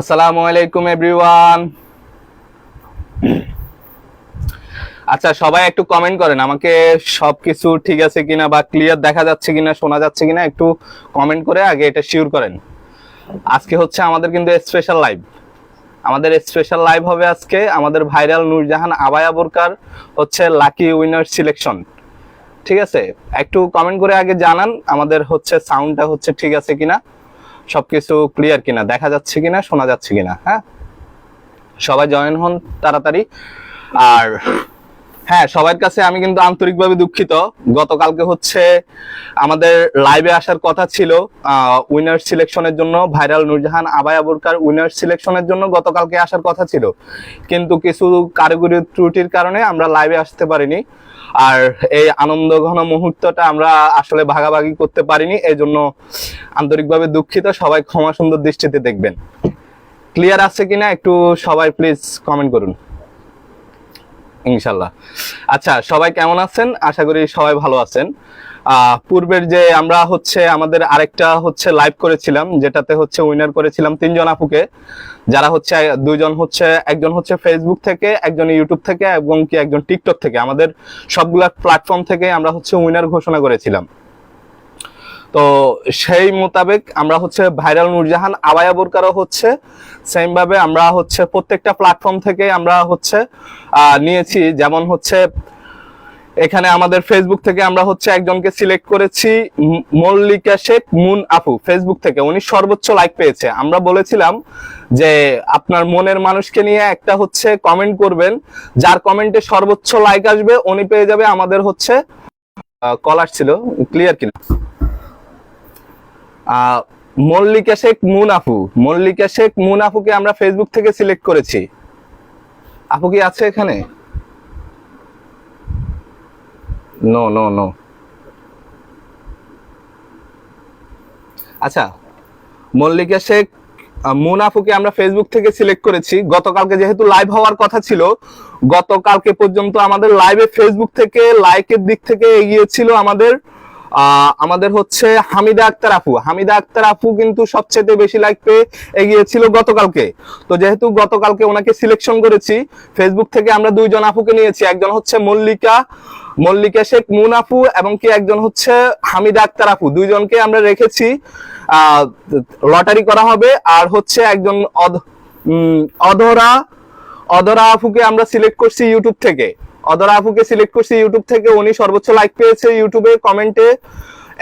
আসসালামু আলাইকুম এভরিওয়ান আচ্ছা সবাই একটু কমেন্ট করেন, আমাকে সবকিছু ঠিক আছে কিনা বা ক্লিয়ার দেখা যাচ্ছে কিনা, শোনা যাচ্ছে কিনা, একটু কমেন্ট করে আগে এটা শিওর করেন। আজকে হচ্ছে আমাদের কিন্তু স্পেশাল লাইভ আমাদের স্পেশাল লাইভ হবে আজকে আমাদের ভাইরাল নূরজাহান আবায়া বোরকার হচ্ছে লাকি উইনার সিলেকশন ঠিক আছে? একটু কমেন্ট করে আগে জানান, আমাদের হচ্ছে সাউন্ডটা হচ্ছে ঠিক আছে কিনা। সবকিছু ক্লিয়ার কিনা, দেখা যাচ্ছে কিনা, শোনা যাচ্ছে কিনা হ্যাঁ? সবাই জয়েন হন তাড়াতাড়ি। আর হ্যাঁ সবার কাছে আমি কিন্তু আন্তরিকভাবে দুঃখিত। গতকালকে হচ্ছে আমাদের লাইভে আসার কথা ছিল উইনার সিলেকশনের জন্য ভাইরাল নূরজাহান আবায়া বোরকার উইনার সিলেকশনের জন্য গতকালকে আসার কথা ছিল। কিন্তু কিছু কারিগরি ত্রুটির কারণে আমরা লাইভে আসতে পারিনি। আর এই আনন্দ ঘন মুহূর্তটা আমরা আসলে ভাগাভাগি করতে পারিনি এই জন্য আন্তরিকভাবে দুঃখিত। সবাই ক্ষমা সুন্দর দৃষ্টিতে দেখবেন। ক্লিয়ার আছে কিনা একটু সবাই প্লিজ কমেন্ট করুন। ইনশাল্লাহ। আচ্ছা সবাই কেমন আছেন? আশা করি সবাই ভালো আছেন। পূর্বের যে আমরা হচ্ছে আমাদের আরেকটা হচ্ছে লাইভ করেছিলাম, যেটাতে হচ্ছে উইনার করেছিলাম তিনজন আপুকে। যারা হচ্ছে দুইজন হচ্ছে, একজন হচ্ছে ফেসবুক থেকে, একজন ইউটিউব থেকে, এবং কি একজন টিকটক থেকে। আমাদের সবগুলা প্ল্যাটফর্ম থেকে আমরা হচ্ছে উইনার ঘোষণা করেছিলাম। তো সেই মোতাবেক আমরা হচ্ছে ভাইরাল নূরজাহান, আবায়া বোরকারও হচ্ছে সেম ভাবে আমরা হচ্ছে প্রত্যেকটা প্ল্যাটফর্ম থেকে আমরা হচ্ছে নিয়েছি। যেমন হচ্ছে, এখানে আমাদের ফেসবুক থেকে আমরা হচ্ছে একজনকে সিলেক্ট করেছি মল্লিকা শেখ মুন আপু। ফেসবুক থেকে উনি সর্বোচ্চ লাইক পেয়েছে। আমরা বলেছিলাম যে আপনার মনের মানুষকে নিয়ে একটা হচ্ছে কমেন্ট করবেন। যার কমেন্টে সর্বোচ্চ লাইক আসবে, উনি পেয়ে যাবে আমাদের হচ্ছে কলার ছিল ক্লিয়ার কিনা? মল্লিকা শেখ মুন আপু মল্লিকা শেখ মুনাফুকে আমরা ফেসবুক থেকে সিলেক্ট করেছি। আপু কি আছে এখানে? নো নো নো আচ্ছা মল্লিকা শেখ মুনাফুকে আমরা ফেসবুক থেকে সিলেক্ট করেছি। গতকালকে যেহেতু লাইভ হওয়ার কথা ছিল, গতকালকে পর্যন্ত আমাদের লাইভে ফেসবুক থেকে লাইকের দিক থেকে এগিয়ে ছিল আমাদের আমাদের হচ্ছে হামিদা আক্তার আপু। হামিদা আক্তার আপু কিন্তু সবচেয়ে বেশি লাইক এগিয়েছিল গতকালকে। তো যেহেতু গতকালকে ওনাকে সিলেকশন করেছি ফেসবুক থেকে আমরা দুইজন আপুকে নিয়েছি। একজন হচ্ছে মল্লিকা মল্লিকা শেখ মুন আপু এবং কি একজন হচ্ছে হামিদা আক্তার আপু। দুইজনকে আমরা রেখেছি। লটারি করা হবে। আর হচ্ছে একজন অধ- অধরা অধরা আপুকে আমরা সিলেক্ট করছি ইউটিউব থেকে। অধরা আপুকে সিলেক্ট করছি ইউটিউব থেকে। উনি সর্বোচ্চ লাইক পেয়েছে ইউটিউবে কমেন্টে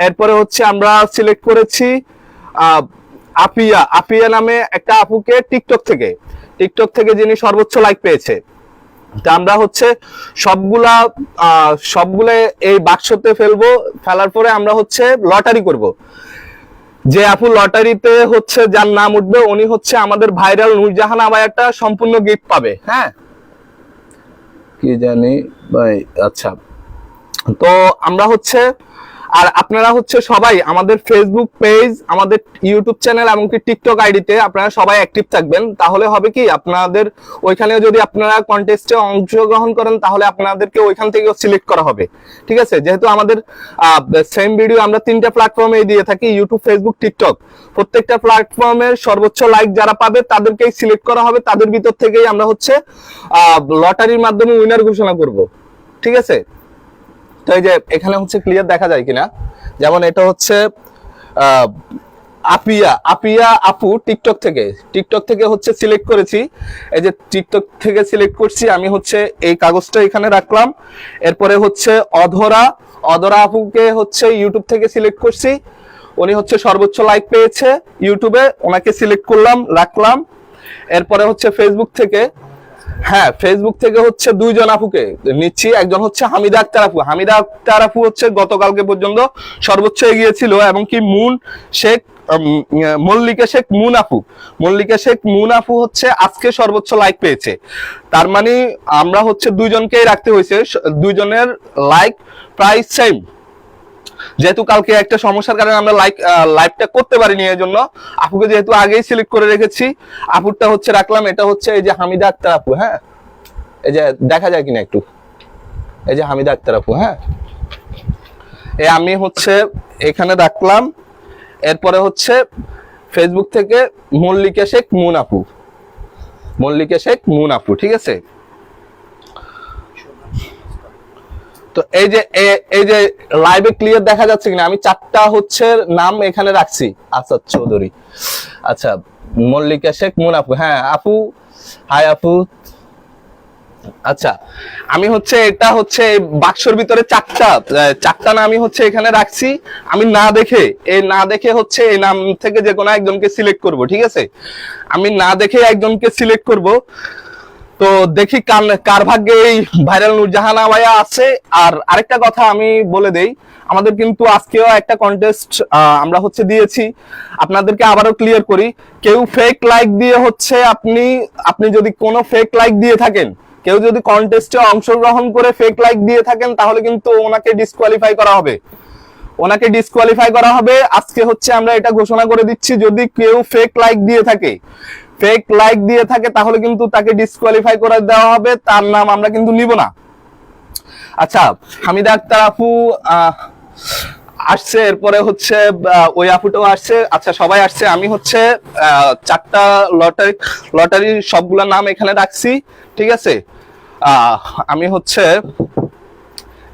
এরপরে হচ্ছে আমরা সিলেক্ট করেছি আপিয়া। আপিয়া নামে একটা আপুকে টিকটক থেকে। টিকটক থেকে যিনি সর্বোচ্চ লাইক পেয়েছে। তা আমরা হচ্ছে সবগুলা সবগুলা এই বাক্সতে ফেলব। ফেলার পরে আমরা হচ্ছে লটারি করব। যে আপু লটারিতে হচ্ছে যার নাম উঠবে, উনি হচ্ছে আমাদের ভাইরাল নূরজাহান আবায়াটা সম্পূর্ণ গিফট পাবে। হ্যাঁ? কি জানি ভাই আচ্ছা। তো আমরা হচ্ছে আর আপনারা হচ্ছে সবাই আমাদের ফেসবুক পেজ আমাদের ইউটিউব চ্যানেল এমনকি টিকটক আইডিতে আপনারা সবাই অ্যাক্টিভ থাকবেন। তাহলে হবে কি, আপনাদের ওইখানেও যদি আপনারা কন্টেস্টে অংশগ্রহণ করেন, তাহলে আপনাদেরকে ওইখান থেকেও সিলেক্ট করা হবে। ঠিক আছে? যেহেতু আমাদের সেম ভিডিও আমরা তিনটা প্ল্যাটফর্মে দিয়ে থাকি ইউটিউব ফেসবুক টিকটক প্রত্যেকটা প্ল্যাটফর্মের সর্বোচ্চ লাইক যারা পাবে, তাদেরকেই সিলেক্ট করা হবে। তাদের ভিতর থেকেই আমরা হচ্ছে লটারির মাধ্যমে উইনার ঘোষণা করব। ঠিক আছে? তো এই যে এখানে হচ্ছে ক্লিয়ার দেখা যায় কিনা? যেমন এটা হচ্ছে আপিয়া আপিয়া আপু টিকটক থেকে। টিকটক থেকে হচ্ছে সিলেক্ট করেছি। এই যে টিকটক থেকে সিলেক্ট করছি, আমি হচ্ছে এই কাগজটা এখানে রাখলাম। এরপরে হচ্ছে অধরা অধরা আপুকে হচ্ছে ইউটিউব থেকে সিলেক্ট করছি। উনি হচ্ছে সর্বোচ্চ লাইক পেয়েছে ইউটিউবে ওনাকে সিলেক্ট করলাম, রাখলাম। এরপরে হচ্ছে ফেসবুক থেকে হ্যাঁ ফেসবুক থেকে হচ্ছে দুইজন আপুকে নিচ্ছি। একজন হচ্ছে হামিদা আক্তার আপু। হামিদা আক্তার আপু হচ্ছে গতকালকে পর্যন্ত সর্বোচ্চ এগিয়েছিল এবং কি মুন শেখ মল্লিকা শেখ মুন আপু। মল্লিকা শেখ মুন আপু হচ্ছে আজকে সর্বোচ্চ লাইক পেয়েছে। তার মানে আমরা হচ্ছে দুইজনকেই রাখতে হয়েছে। দুইজনের লাইক প্রায় সেম যেহেতু কালকে একটা সমস্যার কারণে আমরা লাইক লাইভটা করতে পারিনি এই জন্য আপুকে যেহেতু আগেই সিলেক্ট করে রেখেছি, আপুরটা হচ্ছে রাখলাম, এটা হচ্ছে এই যে হামিদা আক্তার আপু হ্যাঁ? এই যে দেখা যায় কিনা একটু? এই যে হামিদা আক্তার আপু হ্যাঁ? এই আমি হচ্ছে এখানে রাখলাম, এরপরে হচ্ছে ফেসবুক থেকে মল্লিকা শেখ মুন আপু। মল্লিকা শেখ মুন আপু, ঠিক আছে? তো এই যে, এ- এই যে লাইভে ক্লিয়ার দেখা যাচ্ছে কিনা, আমি চারটা হচ্ছে নাম এখানে রাখছি। আচ্ছা চৌধুরী। আচ্ছা মল্লিকা শেখ, মুন আপু। হ্যাঁ আপু। হাই আপু। আচ্ছা আমি হচ্ছে, এটা হচ্ছে বাক্সর ভিতরে চারটা চারটা নাম আমি হচ্ছে এখানে রাখছি। আমি না দেখে এই না দেখে হচ্ছে এই নাম থেকে যে কোনো একজনকে সিলেক্ট করব, ঠিক আছে? আমি না দেখে একজনকে সিলেক্ট করব। তো দেখি কার ভাগ্যে এই ভাইরাল নুরজাহানা ভাইয়া আছে। আর আরেকটা কথা আমি বলে দেই, আমাদের কিন্তু আজকেও একটা কন্টেস্ট আমরা হচ্ছে দিয়েছি। আপনাদেরকে আবারও ক্লিয়ার করি, কেউ ফেক লাইক দিয়ে হচ্ছে আপনি আপনি যদি কোনো ফেক লাইক দিয়ে থাকেন, কেউ যদি কন্টেস্টে অংশগ্রহণ করে ফেক লাইক দিয়ে থাকেন, তাহলে কিন্তু ওনাকে ডিসকোয়ালিফাই করা হবে। ওনাকে ডিসকোয়ালিফাই করা হবে। আজকে হচ্ছে আমরা এটা ঘোষণা করে দিচ্ছি, যদি কেউ ফেক লাইক দিয়ে থাকে ফেক লাইক দিয়ে থাকে, তাহলে কিন্তু তাকে ডিসকোয়ালিফাই করে দেওয়া হবে, তার নাম আমরা কিন্তু নিব না। আচ্ছা হামিদা আক্তার আপু আসছে, এরপরে হচ্ছে ওই আপুটাও আসছে। আচ্ছা সবাই আসছে, আমি হচ্ছে চারটা লটারি লটারির সবগুলোর নাম এখানে রাখছি, ঠিক আছে? আমি হচ্ছে,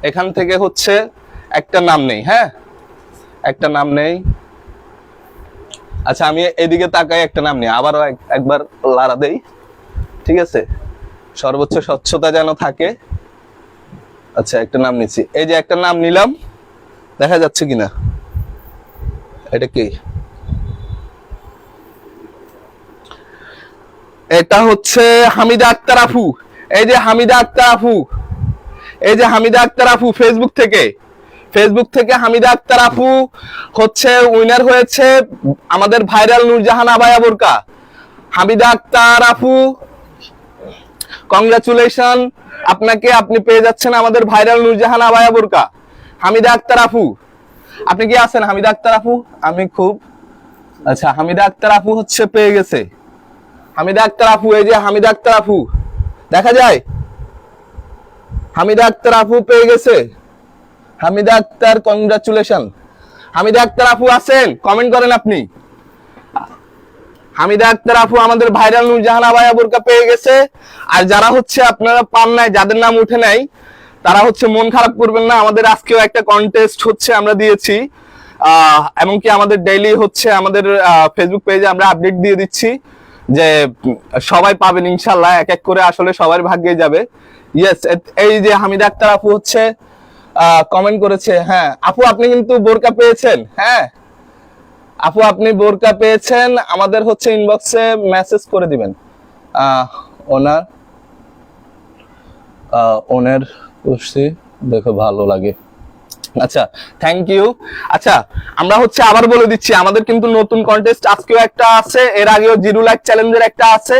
এখান থেকে হচ্ছে, একটা নাম নেই হ্যাঁ? একটা নাম নেই। আচ্ছা আমি এদিকে তাকাই একটা নাম নেই আবারও একবার লারা দেই। ঠিক আছে? সর্বোচ্চ স্বচ্ছতা যেন থাকে। আচ্ছা একটা নাম নিচ্ছি। এই যে একটা নাম নিলাম, দেখা যাচ্ছে কিনা? এটা কি? এটা হচ্ছে হামিদা আক্তার আফু। এই যে হামিদা আক্তার আফু। এই যে হামিদা আক্তার আফু ফেসবুক থেকে। ফেসবুক থেকে হামিদা আক্তার আপু হচ্ছে উইনার হয়েছে আমাদের ভাইরাল নুরজাহান আবায়া বোরকা। হামিদা আক্তার আপু কংগ্রাচুলেশন আপনাকে আপনি পেয়ে যাচ্ছেন আমাদের ভাইরাল নুরজাহান আবায়া বোরকা। হামিদা আক্তার আপু, আপনি কি আছেন? হামিদা আক্তার আপু? আমি খুব আচ্ছা হামিদা আক্তার আপু হচ্ছে পেয়ে গেছে। হামিদা আক্তার আপু, এই যে হামিদা আক্তার আপু, দেখা যায়? হামিদা আক্তার আপু পেয়ে গেছে। হামিদা আক্তার কংগ্রাচুলেশন হামিদা আক্তার আপু আছেন? কমেন্ট করেন আপনি। হামিদা আক্তার আপু আমাদের ভাইরাল নূরজাহান আবায়া বোরকা পেয়ে গেছে। আর যারা হচ্ছে আপনারা পান নাই, যাদের নাম উঠে নাই, তারা হচ্ছে মন খারাপ করবেন না। আমাদের আজকেও একটা কন্টেস্ট হচ্ছে আমরা দিয়েছি। এমনকি আমাদের ডেইলি হচ্ছে আমাদের ফেসবুক পেজে আমরা আপডেট দিয়ে দিচ্ছি যে, সবাই পাবেন ইনশাল্লাহ এক এক করে আসলে সবার ভাগ্যে যাবে। ইয়েস এই যে হামিদা আক্তার আপু হচ্ছে কমেন্ট করেছে হ্যাঁ। আপু, আপনি কিন্তু বোরকা পেয়েছেন হ্যাঁ। আপু, আপনি বোরকা পেয়েছেন, আমাদের হচ্ছে ইনবক্সে মেসেজ করে দিবেন। ওনার ওনের করছি দেখো ভালো লাগে। আচ্ছা থ্যাংক ইউ আচ্ছা আমরা হচ্ছে আবার বলে দিচ্ছি, আমাদের কিন্তু নতুন কন্টেস্ট আজকেও একটা আছে, এর আগেও জিরো লাইক চ্যালেঞ্জের একটা আছে।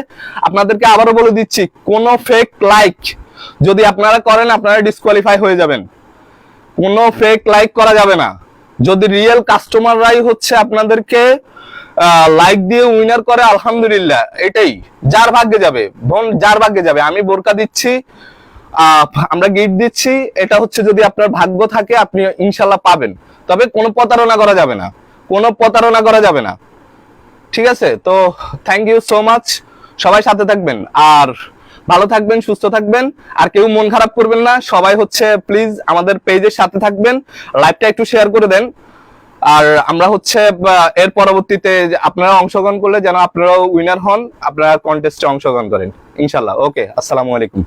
আপনাদেরকে আবারও বলে দিচ্ছি, কোন ফেক লাইক যদি আপনারা করেন, আপনারা ডিসকোয়ালিফাই হয়ে যাবেন। কোনো ফেক লাইক করা যাবে না। যদি রিয়েল কাস্টমাররাই হচ্ছে আপনাদেরকে লাইক দিয়ে উইনার করে, আলহামদুলিল্লাহ, এটাই। যার ভাগ্যে যাবে, বোন, যার ভাগ্যে যাবে। আমি বোরকা দিচ্ছি আমরা গিফট দিচ্ছি, এটা হচ্ছে যদি আপনার ভাগ্য থাকে, আপনি ইনশাল্লাহ পাবেন। তবে কোনো প্রতারণা করা যাবে না। কোনো প্রতারণা করা যাবে না। ঠিক আছে? তো থ্যাংক ইউ সো মাচ সবাই সাথে থাকবেন। আর ভালো থাকবেন, সুস্থ থাকবেন। আর কেউ মন খারাপ করবেন না। সবাই হচ্ছে প্লিজ আমাদের পেজের সাথে থাকবেন। লাইভটা একটু শেয়ার করে দেন। আর আমরা হচ্ছে এর পরবর্তীতে আপনারা অংশগ্রহণ করলে যেন আপনারাও উইনার হন, আপনারা কন্টেস্টে অংশগ্রহণ করেন। ইনশাল্লাহ ওকে আসসালামু আলাইকুম।